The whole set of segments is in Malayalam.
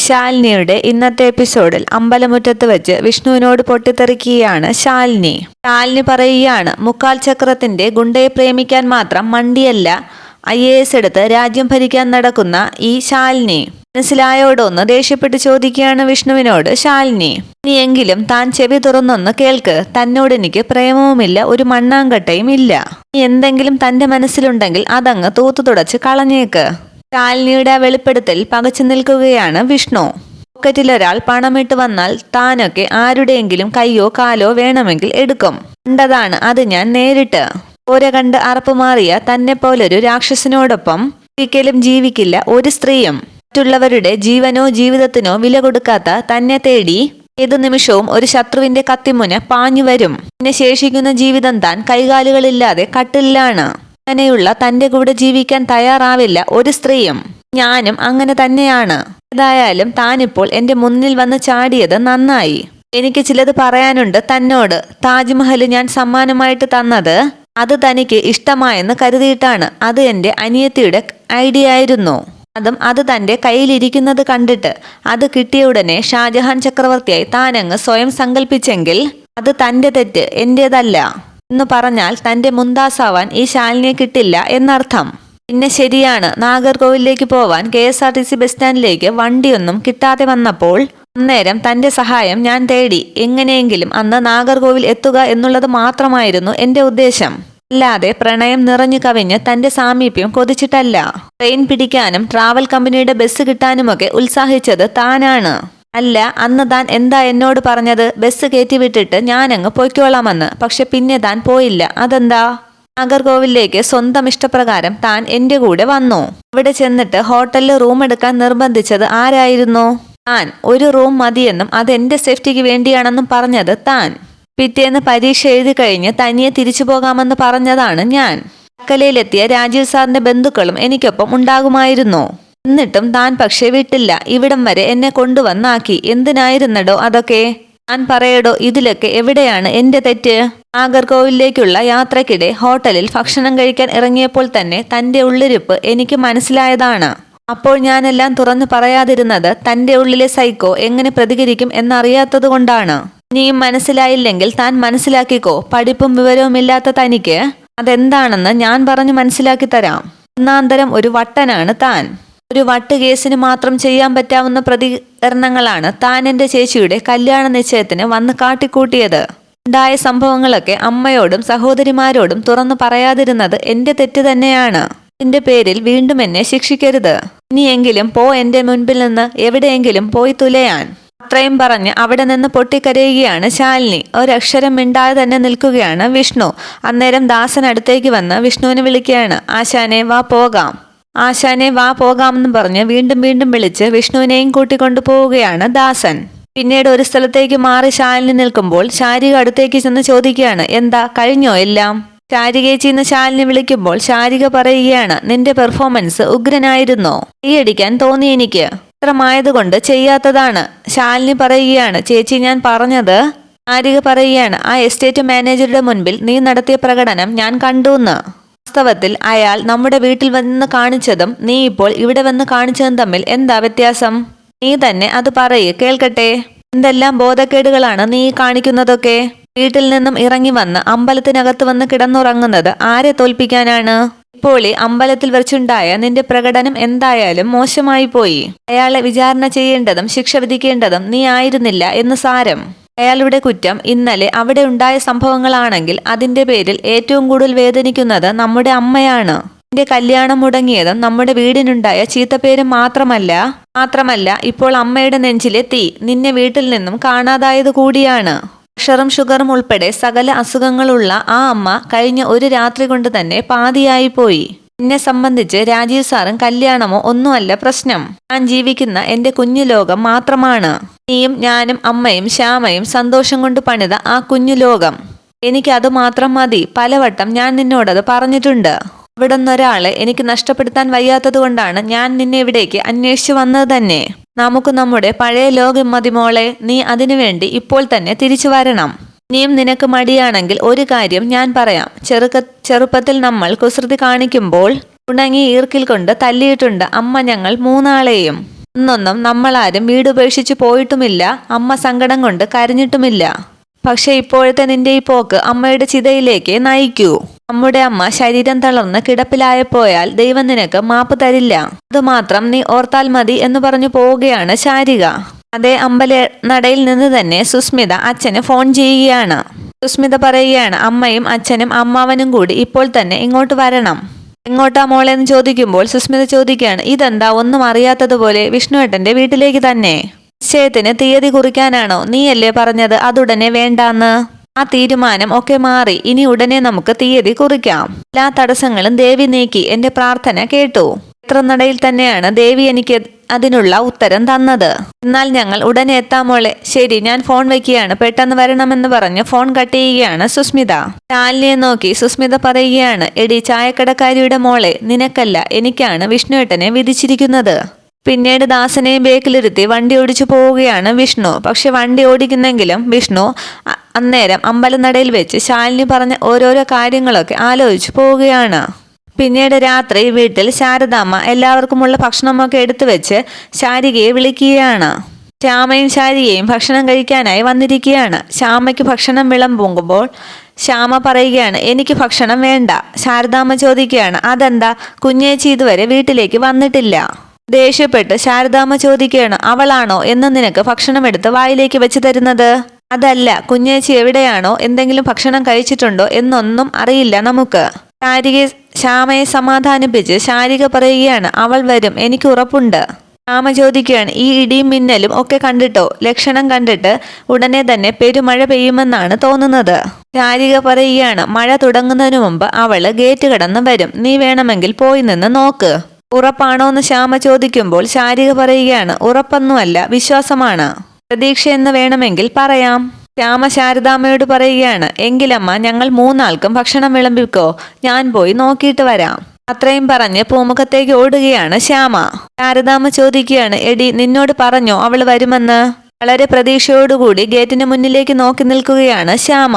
ശാലിനിയുടെ ഇന്നത്തെ എപ്പിസോഡിൽ അമ്പലമുറ്റത്ത് വെച്ച് വിഷ്ണുവിനോട് പൊട്ടിത്തെറിക്കുകയാണ് ശാലിനി. ശാലിനി പറയുകയാണ് മുക്കാൽ ചക്രത്തിന്റെ ഗുണ്ടയെ പ്രേമിക്കാൻ മാത്രം മണ്ടിയല്ല ഐ എ എസ് എടുത്ത് രാജ്യം ഭരിക്കാൻ നടക്കുന്ന ഈ ശാലിനി. മനസ്സിലായോടൊന്ന് ദേഷ്യപ്പെട്ട് ചോദിക്കുകയാണ് വിഷ്ണുവിനോട് ശാലിനി. ഇനിയെങ്കിലും താൻ ചെവി തുറന്നൊന്ന് കേൾക്ക് തന്നോട് എനിക്ക് പ്രേമവുമില്ല ഒരു മണ്ണാങ്കട്ടയും ഇല്ല എന്തെങ്കിലും തന്റെ മനസ്സിലുണ്ടെങ്കിൽ അതങ്ങ് തൂത്തു തുടച്ച് കളഞ്ഞേക്ക്. ശാലിനിയുടെ വെളിപ്പെടുത്തൽ പകച്ചു നിൽക്കുകയാണ് വിഷ്ണു. പോക്കറ്റിലൊരാൾ പണമിട്ട് വന്നാൽ താനൊക്കെ ആരുടെയെങ്കിലും കയ്യോ കാലോ വേണമെങ്കിൽ എടുക്കും. കണ്ടതാണ് അത് ഞാൻ നേരിട്ട്. ഓര കണ്ട് അറപ്പുമാറിയ തന്നെ പോലൊരു രാക്ഷസനോടൊപ്പം ഒരിക്കലും ജീവിക്കില്ല ഒരു സ്ത്രീയും. മറ്റുള്ളവരുടെ ജീവനോ ജീവിതത്തിനോ വില കൊടുക്കാത്ത തന്നെ തേടി ഏതു നിമിഷവും ഒരു ശത്രുവിന്റെ കത്തിമുന പാഞ്ഞു വരും. പിന്നെ ശേഷിക്കുന്ന ജീവിതം താൻ കൈകാലുകളില്ലാതെ കട്ടിലാണ് അങ്ങനെയുള്ള തന്റെ കൂടെ ജീവിക്കാൻ തയ്യാറാവില്ല ഒരു സ്ത്രീയും. ഞാനും അങ്ങനെ തന്നെയാണ്. ഏതായാലും താനിപ്പോൾ എന്റെ മുന്നിൽ വന്ന് ചാടിയത് നന്നായി. എനിക്ക് ചിലത് പറയാനുണ്ട് തന്നോട്. താജ്മഹൽ ഞാൻ സമ്മാനമായിട്ട് തന്നത് അത് തനിക്ക് ഇഷ്ടമായെന്ന് കരുതിയിട്ടാണ്. അത് എന്റെ അനിയത്തിയുടെ ഐഡിയ ആയിരുന്നു. അതും അത് തന്റെ കയ്യിലിരിക്കുന്നത് കണ്ടിട്ട്. അത് കിട്ടിയ ഉടനെ ഷാജഹാൻ ചക്രവർത്തിയായി താനങ്ങ് സ്വയം സങ്കല്പിച്ചെങ്കിൽ അത് തന്റെ തെറ്റ് എന്റേതല്ല എന്ന് പറഞ്ഞാൽ തന്റെ മുന്താസാവാൻ ഈ ശാലിനിയെ കിട്ടില്ല എന്നർത്ഥം. പിന്നെ ശരിയാണ് നാഗർകോവിലേക്ക് പോവാൻ K S R T C bus സ്റ്റാൻഡിലേക്ക് വണ്ടിയൊന്നും കിട്ടാതെ വന്നപ്പോൾ അന്നേരം തന്റെ സഹായം ഞാൻ തേടി. എങ്ങനെയെങ്കിലും അന്ന് നാഗർകോവിൽ എത്തുക എന്നുള്ളത് മാത്രമായിരുന്നു എന്റെ ഉദ്ദേശം. അല്ലാതെ പ്രണയം നിറഞ്ഞു കവിഞ്ഞ് തന്റെ സാമീപ്യം കൊതിച്ചിട്ടല്ല. ട്രെയിൻ പിടിക്കാനും ട്രാവൽ കമ്പനിയുടെ ബസ് കിട്ടാനുമൊക്കെ ഉത്സാഹിച്ചത് താനാണ്. അല്ല അന്ന് താൻ എന്താ എന്നോട് പറഞ്ഞത്? ബസ് കയറ്റി വിട്ടിട്ട് ഞാനങ്ങ് പൊയ്ക്കോളാമെന്ന്. പക്ഷെ പിന്നെ താൻ പോയില്ല. അതെന്താ? നാഗർകോവിലേക്ക് സ്വന്തം ഇഷ്ടപ്രകാരം താൻ എന്റെ കൂടെ വന്നു. അവിടെ ചെന്നിട്ട് ഹോട്ടലിൽ റൂം എടുക്കാൻ നിർബന്ധിച്ചത് ആരായിരുന്നു? താൻ. ഒരു റൂം മതിയെന്നും അത് എന്റെ സേഫ്റ്റിക്ക് വേണ്ടിയാണെന്നും പറഞ്ഞത് താൻ. പിറ്റേന്ന് പരീക്ഷ എഴുതി കഴിഞ്ഞ് തനിയെ തിരിച്ചു പോകാമെന്ന് പറഞ്ഞതാണ് ഞാൻ. അക്കലയിലെത്തിയ രാജീവ് സാറിന്റെ ബന്ധുക്കളും എനിക്കൊപ്പം ഉണ്ടാകുമായിരുന്നു. എന്നിട്ടും താൻ പക്ഷേ വിട്ടില്ല. ഇവിടം വരെ എന്നെ കൊണ്ടുവന്നാക്കി. എന്തിനായിരുന്നടോ അതൊക്കെ? താൻ പറയടോ ഇതിലൊക്കെ എവിടെയാണ് എന്റെ തെറ്റ്? നാഗർകോവിലേക്കുള്ള യാത്രക്കിടെ ഹോട്ടലിൽ ഭക്ഷണം കഴിക്കാൻ ഇറങ്ങിയപ്പോൾ തന്നെ തന്റെ ഉള്ളിരിപ്പ് എനിക്ക് മനസ്സിലായതാണ്. അപ്പോൾ ഞാനെല്ലാം തുറന്നു പറയാതിരുന്നത് തന്റെ ഉള്ളിലെ സൈക്കോ എങ്ങനെ പ്രതികരിക്കും എന്നറിയാത്തതുകൊണ്ടാണ് ഇനിയും മനസ്സിലായില്ലെങ്കിൽ താൻ മനസ്സിലാക്കിക്കോ പഠിപ്പും വിവരവുമില്ലാത്ത തനിക്ക്. അതെന്താണെന്ന് ഞാൻ പറഞ്ഞു മനസ്സിലാക്കി തരാം. ഒന്നാന്തരം ഒരു വട്ടനാണ് താൻ. ഒരു വട്ട് കേസിന് മാത്രം ചെയ്യാൻ പറ്റാവുന്ന പ്രതികരണങ്ങളാണ് താൻ എന്റെ ചേച്ചിയുടെ കല്യാണ നിശ്ചയത്തിന് വന്ന് കാട്ടിക്കൂട്ടിയത്. ഉണ്ടായ സംഭവങ്ങളൊക്കെ അമ്മയോടും സഹോദരിമാരോടും തുറന്നു പറയാതിരുന്നത് എന്റെ തെറ്റ് തന്നെയാണ്. എന്റെ പേരിൽ വീണ്ടും എന്നെ ശിക്ഷിക്കരുത്. ഇനിയെങ്കിലും പോ എന്റെ മുൻപിൽ നിന്ന് എവിടെയെങ്കിലും പോയി തുലയാൻ. അത്രയും പറഞ്ഞ് അവിടെ നിന്ന് പൊട്ടിക്കരയുകയാണ് ശാലിനി. ഒരക്ഷരം മിണ്ടാതെ തന്നെ നിൽക്കുകയാണ് വിഷ്ണു. അന്നേരം ദാസൻ അടുത്തേക്ക് വന്ന് വിഷ്ണുവിനെ വിളിക്കുകയാണ്. ആശാനെ വാ പോകാം. ആശാനെ വാ പോകാമെന്ന് പറഞ്ഞ് വീണ്ടും വീണ്ടും വിളിച്ച് വിഷ്ണുവിനെയും കൂട്ടിക്കൊണ്ടു പോവുകയാണ് ദാസൻ. പിന്നീട് ഒരു സ്ഥലത്തേക്ക് മാറി ശാലിനി നിൽക്കുമ്പോൾ ശാരിക അടുത്തേക്ക് ചെന്ന് ചോദിക്കുകയാണ് എന്താ കഴിഞ്ഞോ എല്ലാം? ശാരികേച്ചിന്ന് ശാലിനി വിളിക്കുമ്പോൾ ശാരിക പറയുകയാണ് നിന്റെ പെർഫോമൻസ് ഉഗ്രനായിരുന്നോ? കൈയടിക്കാൻ തോന്നി എനിക്ക്. ഇത്രമായതുകൊണ്ട് ചെയ്യാത്തതാണ്. ശാലിനി പറയുകയാണ് ചേച്ചി ഞാൻ പറഞ്ഞത്? ശാരിക പറയുകയാണ് ആ എസ്റ്റേറ്റ് മാനേജറുടെ മുൻപിൽ നീ നടത്തിയ പ്രകടനം ഞാൻ കണ്ടുന്ന്. വാസ്തവത്തിൽ അയാൾ നമ്മുടെ വീട്ടിൽ വന്ന് കാണിച്ചതും നീ ഇപ്പോൾ ഇവിടെ വന്ന് കാണിച്ചതും തമ്മിൽ എന്താ വ്യത്യാസം? നീ തന്നെ അത് പറയ് കേൾക്കട്ടെ? എന്തെല്ലാം ബോധക്കേടുകളാണ് നീ കാണിക്കുന്നതൊക്കെ? വീട്ടിൽ നിന്നും ഇറങ്ങി വന്ന് അമ്പലത്തിനകത്ത് വന്ന് കിടന്നുറങ്ങുന്നത് ആരെ തോൽപ്പിക്കാനാണ്? ഇപ്പോൾ ഈ അമ്പലത്തിൽ വെച്ചുണ്ടായ നിന്റെ പ്രകടനം എന്തായാലും മോശമായി പോയി. അയാളെ വിചാരണ ചെയ്യേണ്ടതും ശിക്ഷ വിധിക്കേണ്ടതും നീ ആയിരുന്നില്ല എന്ന് സാരം. അയാളുടെ കുറ്റം ഇന്നലെ അവിടെ ഉണ്ടായ സംഭവങ്ങളാണെങ്കിൽ അതിന്റെ പേരിൽ ഏറ്റവും കൂടുതൽ വേദനിക്കുന്നത് നമ്മുടെ അമ്മയാണ്. എന്റെ കല്യാണം മുടങ്ങിയതും നമ്മുടെ വീടിനുണ്ടായ ചീത്തപ്പേര് മാത്രമല്ല മാത്രമല്ല ഇപ്പോൾ അമ്മയുടെ നെഞ്ചിലെ തീ നിന്നെ വീട്ടിൽ നിന്നും കാണാതായത് കൂടിയാണ്. പ്രഷറും ഷുഗറും ഉൾപ്പെടെ സകല അസുഖങ്ങളുള്ള ആ അമ്മ കഴിഞ്ഞ ഒരു രാത്രി കൊണ്ട് തന്നെ പാതിയായി പോയി. എന്നെ സംബന്ധിച്ച് രാജീവ് സാറും കല്യാണമോ ഒന്നുമല്ല പ്രശ്നം. ഞാൻ ജീവിക്കുന്ന എന്റെ കുഞ്ഞു ലോകം മാത്രമാണ്. നീയും ഞാനും അമ്മയും ശ്യാമയും സന്തോഷം കൊണ്ട് പണിത ആ കുഞ്ഞു ലോകം. എനിക്ക് അത് മാത്രം മതി. പലവട്ടം ഞാൻ നിന്നോടത് പറഞ്ഞിട്ടുണ്ട്. അവിടെ നിന്നൊരാളെ എനിക്ക് നഷ്ടപ്പെടുത്താൻ വയ്യാത്തതുകൊണ്ടാണ് ഞാൻ നിന്നെ ഇവിടേക്ക് അന്വേഷിച്ചു വന്നത് തന്നെ. നമുക്ക് നമ്മുടെ പഴയ ലോകം മതി മോളെ. നീ അതിനുവേണ്ടി ഇപ്പോൾ തന്നെ തിരിച്ചു വരണം. ഇനിയും നിനക്ക് മടിയാണെങ്കിൽ ഒരു കാര്യം ഞാൻ പറയാം. ചെറുക്ക ചെറുപ്പത്തിൽ നമ്മൾ കുസൃതി കാണിക്കുമ്പോൾ ഉണങ്ങി ഈർക്കിൽ കൊണ്ട് തല്ലിയിട്ടുണ്ട് അമ്മ ഞങ്ങൾ മൂന്നാളെയും. അന്നൊന്നും നമ്മളാരും വീടുപേക്ഷിച്ച് പോയിട്ടുമില്ല. അമ്മ സങ്കടം കൊണ്ട് കരഞ്ഞിട്ടുമില്ല. പക്ഷെ ഇപ്പോഴത്തെ നിന്റെ ഈ പോക്ക് അമ്മയുടെ ചിതയിലേക്ക് നയിക്കൂ. നമ്മുടെ അമ്മ ശരീരം തളർന്ന് കിടപ്പിലായപ്പോയാൽ ദൈവം നിനക്ക് മാപ്പ് തരില്ല. അതുമാത്രം നീ ഓർത്താൽ മതി എന്ന് പറഞ്ഞു പോവുകയാണ് ശാരിക. അതേ അമ്പല നടയിൽ നിന്ന് തന്നെ സുസ്മിത അച്ഛന് ഫോൺ ചെയ്യുകയാണ്. സുസ്മിത പറയുകയാണ് അമ്മയും അച്ഛനും അമ്മാവനും കൂടി ഇപ്പോൾ തന്നെ ഇങ്ങോട്ട് വരണം. എങ്ങോട്ടാ മോളെ? എന്ന് ചോദിക്കുമ്പോൾ സുസ്മിത ചോദിക്കുകയാണ് ഇതെന്താ? ഒന്നും അറിയാത്തതുപോലെ വിഷ്ണുവേട്ടന്റെ വീട്ടിലേക്ക് തന്നെ. നിശ്ചയത്തിന് തീയതി കുറിക്കാനാണോ? നീയല്ലേ പറഞ്ഞത് അതുടനെ വേണ്ടാന്ന്? ആ തീരുമാനം ഒക്കെ മാറി. ഇനി ഉടനെ നമുക്ക് തീയതി കുറിക്കാം. എല്ലാ തടസ്സങ്ങളും ദേവി നീക്കി. എന്റെ പ്രാർത്ഥന കേട്ടു. ക്ഷേത്രനടയിൽ തന്നെയാണ് ദേവി എനിക്ക് അതിനുള്ള ഉത്തരം തന്നത്. എന്നാൽ ഞങ്ങൾ ഉടനെ എത്താമോളെ ശരി ഞാൻ ഫോൺ വെക്കുകയാണ് പെട്ടെന്ന് വരണമെന്ന് പറഞ്ഞ് ഫോൺ കട്ട് ചെയ്യുകയാണ് സുസ്മിത. ശാലിനിയെ നോക്കി സുസ്മിത പറയുകയാണ് എടി ചായക്കടക്കാരിയുടെ മോളെ നിനക്കല്ല എനിക്കാണ് വിഷ്ണുവേട്ടനെ വിധിച്ചിരിക്കുന്നത്. പിന്നീട് ദാസനെയും ബേക്കിലിരുത്തി വണ്ടി ഓടിച്ചു പോവുകയാണ് വിഷ്ണു. പക്ഷെ വണ്ടി ഓടിക്കുന്നെങ്കിലും വിഷ്ണു അന്നേരം അമ്പലനടയിൽ വെച്ച് ശാലിനി പറഞ്ഞ ഓരോരോ കാര്യങ്ങളൊക്കെ ആലോചിച്ചു പോവുകയാണ്. പിന്നീട് രാത്രി വീട്ടിൽ ശാരദാമ്മ എല്ലാവർക്കുമുള്ള ഭക്ഷണമൊക്കെ എടുത്തു വെച്ച് ശാരികയെ വിളിക്കുകയാണ്. ശ്യാമയും ശാരികയും ഭക്ഷണം കഴിക്കാനായി വന്നിരിക്കുകയാണ്. ശ്യാമയ്ക്ക് ഭക്ഷണം വിളമ്പുമ്പോൾ ശ്യാമ പറയുകയാണ് എനിക്ക് ഭക്ഷണം വേണ്ട. ശാരദാമ്മ ചോദിക്കുകയാണ് അതെന്താ? കുഞ്ഞേച്ചി ഇതുവരെ വീട്ടിലേക്ക് വന്നിട്ടില്ല. ദേഷ്യപ്പെട്ട് ശാരദാമ്മ ചോദിക്കുകയാണ് അവളാണോ എന്ന് നിനക്ക് ഭക്ഷണം എടുത്ത് വായിലേക്ക് വെച്ച് തരുന്നത്? അതല്ല കുഞ്ഞേച്ചി എവിടെയാണോ എന്തെങ്കിലും ഭക്ഷണം കഴിച്ചിട്ടുണ്ടോ എന്നൊന്നും അറിയില്ല നമുക്ക്. ശാരികയെ ശ്യാമയെ സമാധാനിപ്പിച്ച് ശാരിക പറയുകയാണ് അവൾ വരും എനിക്ക് ഉറപ്പുണ്ട്. ശ്യാമ ചോദിക്കുകയാണ് ഈ ഇടിയും മിന്നലും ഒക്കെ കണ്ടിട്ടോ? ലക്ഷണം കണ്ടിട്ട് ഉടനെ തന്നെ പെരുമഴ പെയ്യുമെന്നാണ് തോന്നുന്നത്. ശാരിക പറയുകയാണ് മഴ തുടങ്ങുന്നതിന് മുമ്പ് അവൾ ഗേറ്റ് കടന്ന് വരും. നീ വേണമെങ്കിൽ പോയി നിന്ന് നോക്ക്. ഉറപ്പാണോ? എന്ന് ശ്യാമ ചോദിക്കുമ്പോൾ ശാരിക പറയുകയാണ് ഉറപ്പൊന്നുമല്ല വിശ്വാസമാണ്. പ്രതീക്ഷയെന്ന് വേണമെങ്കിൽ പറയാം. ശ്യാമ ശാരദാമ്മയോട് പറയുകയാണ് എങ്കിലമ്മ ഞങ്ങൾ മൂന്നാൾക്കും ഭക്ഷണം വിളമ്പിക്കോ? ഞാൻ പോയി നോക്കിയിട്ട് വരാം. അത്രയും പറഞ്ഞ് പൂമുഖത്തേക്ക് ഓടുകയാണ് ശ്യാമ. ശാരദാമ്മ ചോദിക്കുകയാണ് എടി നിന്നോട് പറഞ്ഞോ അവൾ വരുമെന്ന്? വളരെ പ്രതീക്ഷയോടുകൂടി ഗേറ്റിന് മുന്നിലേക്ക് നോക്കി നിൽക്കുകയാണ് ശ്യാമ.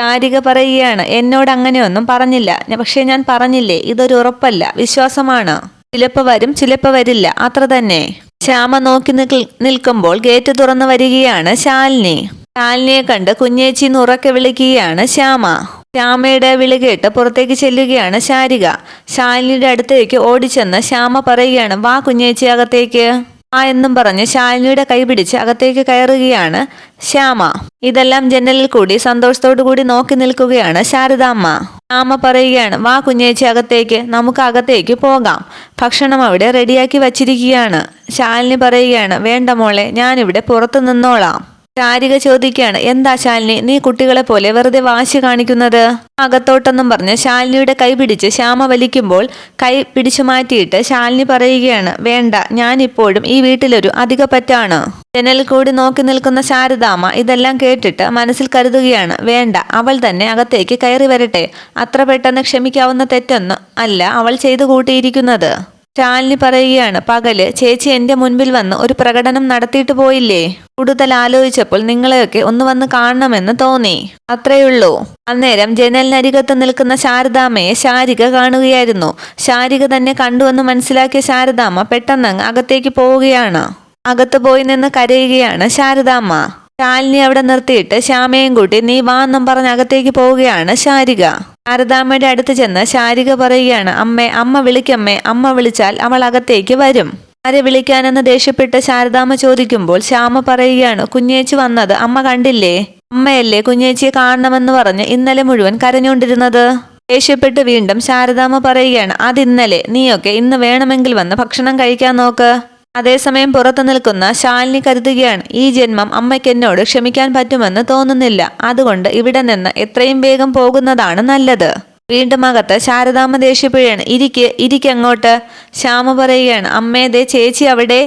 ചാരിക പറയുകയാണ് എന്നോട് അങ്ങനെയൊന്നും പറഞ്ഞില്ല. പക്ഷേ ഞാൻ പറഞ്ഞില്ലേ ഇതൊരു ഉറപ്പല്ല വിശ്വാസമാണ്. ചിലപ്പോ വരും ചിലപ്പോ വരില്ല അത്ര തന്നെ. ശ്യാമ നോക്കി നിൽക്ക- നിൽക്കുമ്പോൾ ഗേറ്റ് തുറന്നു വരികയാണ് ശാലിനി. ശാലിനിയെ കണ്ട് കുഞ്ഞേച്ചി ഉറക്കെ വിളിക്കുകയാണ് ശ്യാമ. ശ്യാമയുടെ വിളി കേട്ട് പുറത്തേക്ക് ചെല്ലുകയാണ് ശാരിക. ശാലിനിയുടെ അടുത്തേക്ക് ഓടിച്ചെന്ന് ശ്യാമ പറയുകയാണ് വാ കുഞ്ഞേച്ചി അകത്തേക്ക്. ആ എന്നും പറഞ്ഞ് ശാലിനിയുടെ കൈ പിടിച്ച് അകത്തേക്ക് കയറുകയാണ് ശ്യാമ. ഇതെല്ലാം ജനലിൽ കൂടി സന്തോഷത്തോടു കൂടി നോക്കി നിൽക്കുകയാണ് ശാരദാമ്മ ശ്യാമ പറയുകയാണ് വാ കുഞ്ഞേച്ചി അകത്തേക്ക്. നമുക്ക് അകത്തേക്ക് പോകാം. ഭക്ഷണം അവിടെ റെഡിയാക്കി വച്ചിരിക്കുകയാണ്. ശാലിനി പറയുകയാണ് വേണ്ട മോളെ ഞാനിവിടെ പുറത്തു നിന്നോളാം. ശാരിക ചോദിക്കുകയാണ് എന്താ ശാലിനി നീ കുട്ടികളെ പോലെ വെറുതെ വാശി കാണിക്കുന്നത്? അകത്തോട്ടെന്നും പറഞ്ഞ് ശാലിനിയുടെ കൈ പിടിച്ച് ശ്യാമ വലിക്കുമ്പോൾ കൈ പിടിച്ചു മാറ്റിയിട്ട് ശാലിനി പറയുകയാണ് വേണ്ട ഞാൻ ഇപ്പോഴും ഈ വീട്ടിലൊരു അധിക പറ്റാണ്. ജനൽ കൂടി നോക്കി നിൽക്കുന്ന ശാരദാമ്മ ഇതെല്ലാം കേട്ടിട്ട് മനസ്സിൽ കരുതുകയാണ് വേണ്ട അവൾ തന്നെ അകത്തേക്ക് കയറി വരട്ടെ. അത്ര പെട്ടെന്ന് ക്ഷമിക്കാവുന്ന തെറ്റൊന്നും അല്ല അവൾ ചെയ്തു കൂട്ടിയിരിക്കുന്നത്. ശാലിനി പറയുകയാണ് പകൽ ചേച്ചി എന്റെ മുൻപിൽ വന്ന് ഒരു പ്രകടനം നടത്തിയിട്ട് പോയില്ലേ? കൂടുതൽ ആലോചിച്ചപ്പോൾ നിങ്ങളെയൊക്കെ ഒന്ന് വന്ന് കാണണമെന്ന് തോന്നി. അത്രയുള്ളൂ അന്നേരം ജനലിനരികത്ത് നിൽക്കുന്ന ശാരദാമ്മയെ ശാരിക കാണുകയായിരുന്നു. ശാരിക തന്നെ കണ്ടുവെന്ന് മനസ്സിലാക്കിയ ശാരദാമ്മ പെട്ടെന്ന് അകത്തേക്ക് പോവുകയാണ്. അകത്ത് പോയി നിന്ന് കരയുകയാണ് ശാരദാമ്മ. ശാലിനി അവിടെ നിർത്തിയിട്ട് ശ്യാമയും കൂട്ടി നീ വാ പറഞ്ഞ് അകത്തേക്ക് പോവുകയാണ് ശാരിക. ശാരദാമ്മയുടെ അടുത്ത് ചെന്ന് ശാരിക പറയുകയാണ് അമ്മേ അമ്മ വിളിക്കമ്മേ അമ്മ വിളിച്ചാൽ അവൾ അകത്തേക്ക് വരും. ആരെ വിളിക്കാനെന്ന് ദേഷ്യപ്പെട്ട് ശാരദാമ്മ ചോദിക്കുമ്പോൾ ശ്യാമ പറയുകയാണ് കുഞ്ഞേച്ചി വന്നത് അമ്മ കണ്ടില്ലേ? അമ്മയല്ലേ കുഞ്ഞേച്ചിയെ കാണണമെന്ന് പറഞ്ഞ് ഇന്നലെ മുഴുവൻ കരഞ്ഞുകൊണ്ടിരുന്നത്? ദേഷ്യപ്പെട്ട് വീണ്ടും ശാരദാമ്മ പറയുകയാണ് അതിന്നലെ നീയൊക്കെ ഇന്ന് വേണമെങ്കിൽ വന്ന് ഭക്ഷണം കഴിക്കാൻ നോക്ക്. അതേസമയം പുറത്തു നിൽക്കുന്ന ശാലിനി കരുതുകയാണ് ഈ ജന്മം അമ്മയ്ക്ക് എന്നോട് ക്ഷമിക്കാൻ പറ്റുമെന്ന് തോന്നുന്നില്ല. അതുകൊണ്ട് ഇവിടെ നിന്ന് എത്രയും വേഗം പോകുന്നതാണ് നല്ലത്. വീണ്ടും അകത്ത് ശാരദാമ്മ ദേഷ്യപ്പെടുകയാണ് ഇരിക്ക് ഇരിക്കങ്ങോട്ട് ശ്യാമ പറയുകയാണ് അമ്മേ ദേ ചേച്ചി അവിടെ.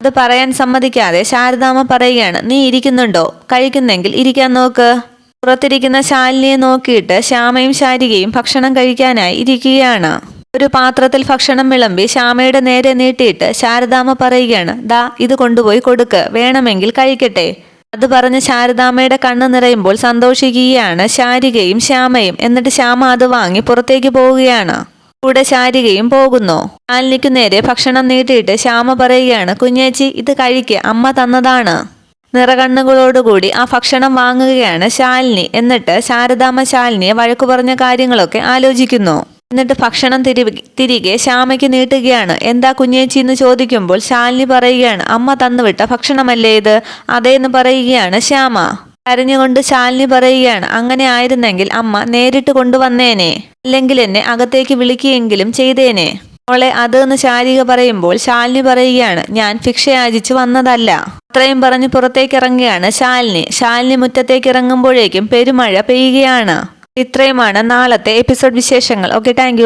അത് പറയാൻ സമ്മതിക്കാതെ ശാരദാമ്മ പറയുകയാണ് നീ ഇരിക്കുന്നുണ്ടോ? കഴിക്കുന്നെങ്കിൽ ഇരിക്കാൻ നോക്ക്. പുറത്തിരിക്കുന്ന ശാലിനിയെ നോക്കിയിട്ട് ശ്യാമയും ശാരികയും ഭക്ഷണം കഴിക്കാനായി ഇരിക്കുകയാണ്. ഒരു പാത്രത്തിൽ ഭക്ഷണം വിളമ്പി ശ്യാമയുടെ നേരെ നീട്ടിയിട്ട് ശാരദാമ പറയുകയാണ് ദാ ഇത് കൊണ്ടുപോയി കൊടുക്ക് വേണമെങ്കിൽ കഴിക്കട്ടെ. അത് പറഞ്ഞ് ശാരദാമ്മയുടെ കണ്ണ് നിറയുമ്പോൾ സന്തോഷിക്കുകയാണ് ശാരികയും ശ്യാമയും. എന്നിട്ട് ശ്യാമ അത് വാങ്ങി പുറത്തേക്ക് പോവുകയാണ്. കൂടെ ശാരികയും പോകുന്നു. ശാലിനിക്കു നേരെ ഭക്ഷണം നീട്ടിയിട്ട് ശ്യാമ പറയുകയാണ് കുഞ്ഞേച്ചി ഇത് കഴിക്ക് അമ്മ തന്നതാണ്. നിറകണ്ണുകളോടുകൂടി ആ ഭക്ഷണം വാങ്ങുകയാണ് ശാലിനി. എന്നിട്ട് ശാരദാമ ശാലിനിയെ വഴക്കു പറഞ്ഞ കാര്യങ്ങളൊക്കെ ആലോചിക്കുന്നു. എന്നിട്ട് ഭക്ഷണം തിരി തിരികെ ശ്യാമയ്ക്ക് നീട്ടുകയാണ്. എന്താ കുഞ്ഞേച്ചി എന്ന് ചോദിക്കുമ്പോൾ ശാലിനി പറയുകയാണ് അമ്മ തന്നുവിട്ട ഭക്ഷണമല്ലേ ഇത്? അതേന്ന് പറയുകയാണ് ശ്യാമ. കരഞ്ഞുകൊണ്ട് ശാലിനി പറയുകയാണ് അങ്ങനെ ആയിരുന്നെങ്കിൽ അമ്മ നേരിട്ട് കൊണ്ടുവന്നേനെ അല്ലെങ്കിൽ എന്നെ അകത്തേക്ക് വിളിക്കുകയെങ്കിലും ചെയ്തേനെ. മോളെ അത് എന്ന് ശാരിക പറയുമ്പോൾ ശാലിനി പറയുകയാണ് ഞാൻ ഭിക്ഷ യാചിച്ചു വന്നതല്ല. അത്രയും പറഞ്ഞ് പുറത്തേക്ക് ഇറങ്ങുകയാണ് ശാലിനി. ശാലിനി മുറ്റത്തേക്ക് ഇറങ്ങുമ്പോഴേക്കും പെരുമഴ പെയ്യുകയാണ്. ഇത്രയുമാണ് നാളത്തെ എപ്പിസോഡ് വിശേഷങ്ങൾ. Okay thank